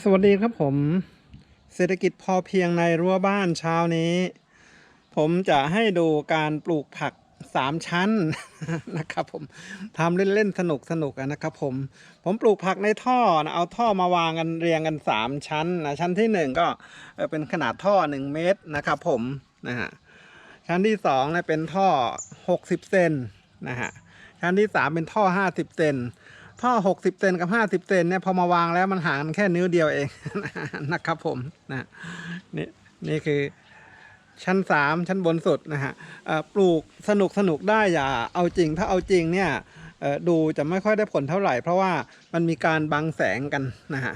สวัสดีครับผม เศรษฐกิจพอเพียงในรั้วบ้านเช้านี้ ผมจะให้ดูการปลูกผักสามชั้นนะครับผมทำเล่นๆสนุกสนุกๆนะครับผม ผมปลูกผักในท่อนะเอาท่อมาวางกันเรียงกันสามชั้นนะชั้นที่หนึ่งก็เป็นขนาดท่อหนึ่งเมตรนะครับผมนะฮะชั้นที่สองเนี่ยเป็นท่อหกสิบเซนนะฮะชั้นที่สามเป็นท่อห้าสิบเซน ท่อ60เซนกับ50เซนเนี่ยพอมาวางแล้วมันห่างกันแค่นิ้วเดียวเองนะครับผมนะนี่นี่คือชั้น3ชั้นบนสุดนะฮะปลูกสนุกสนุกได้อย่าเอาจริง ถ้าเอาจริงเนี่ยดูจะไม่ค่อยได้ผลเท่าไหร่ เพราะว่ามันมีการบังแสงกันนะฮะ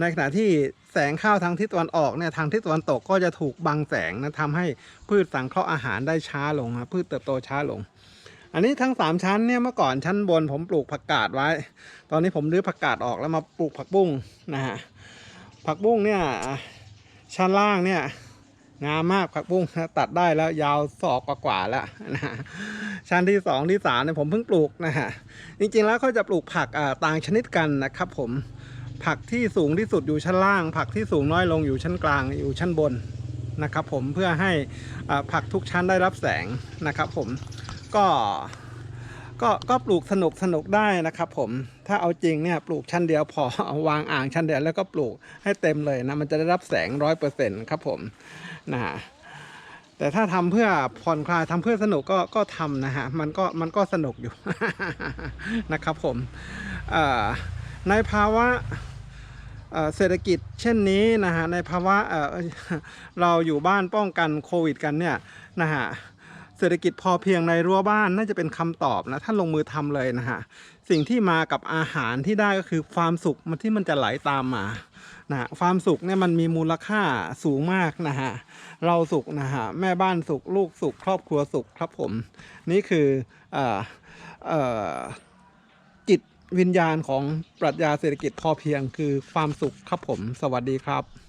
ในขณะที่แสงเข้าทางทิศตะวันออกเนี่ยทางทิศตะวันตกก็จะถูกบังแสงนะทำให้พืชสังเคราะห์อาหารได้ช้าลงนะพืชเติบโตช้าลง อันนี้ทั้งสามชั้นเนี่ยเมื่อก่อนชั้นบนผมปลูกผักกาดไว้ ตอนนี้ผมรื้อผักกาดออกแล้วมาปลูกผักบุ้งนะฮะผักบุ้งเนี่ยชั้นล่างเนี่ยงามมากผักบุ้งตัดได้แล้วยาวศอกกว่าๆแล้วนะฮะชั้นที่สองที่สามเนี่ยผมเพิ่งปลูกนะฮะจริงๆแล้วเขาจะปลูกผักอ่าต่างชนิดกันนะครับผมผักที่สูงที่สุดอยู่ชั้นล่าง ผักที่สูงน้อยลงอยู่ชั้นกลางอยู่ชั้นบนนะครับผมเพื่อให้อ่าผักทุกชั้นได้รับแสงนะครับผม ก็ก็ก็ปลูกสนุกสนุกได้นะครับผมถ้าเอาจริงเนี่ยปลูกชั้นเดียวพอเอาวางอ่างชั้นเดียวแล้วก็ปลูกให้เต็มเลยนะมันจะได้รับแสงร้อยเปอร์เซ็นต์ครับผมนะฮะแต่ถ้าทำเพื่อผ่อนคลายทำเพื่อสนุกก็ก็ทำนะฮะมันก็มันก็สนุกอยู่ นะครับผมในภาวะเศรษฐกิจเช่นนี้นะฮะในภาวะเเราอยู่บ้านป้องกันโควิดกันเนี่ยนะฮะ เศรษฐกิจพอเพียงในรั้วบ้านน่าจะเป็นคำตอบนะท่านลงมือทำเลยนะฮะสิ่งที่มากับอาหารที่ได้ก็คือความสุขมันที่มันจะไหลตามมานะฮะความสุขเนี่ยมันมีมูลค่าสูงมากนะฮะเราสุขนะฮะแม่บ้านสุขลูกสุขครอบครัวสุขครับผม นี่คือเอ่อเอ่อจิตวิญญาณของปรัชญาเศรษฐกิจพอเพียงคือความสุขครับผม สวัสดีครับ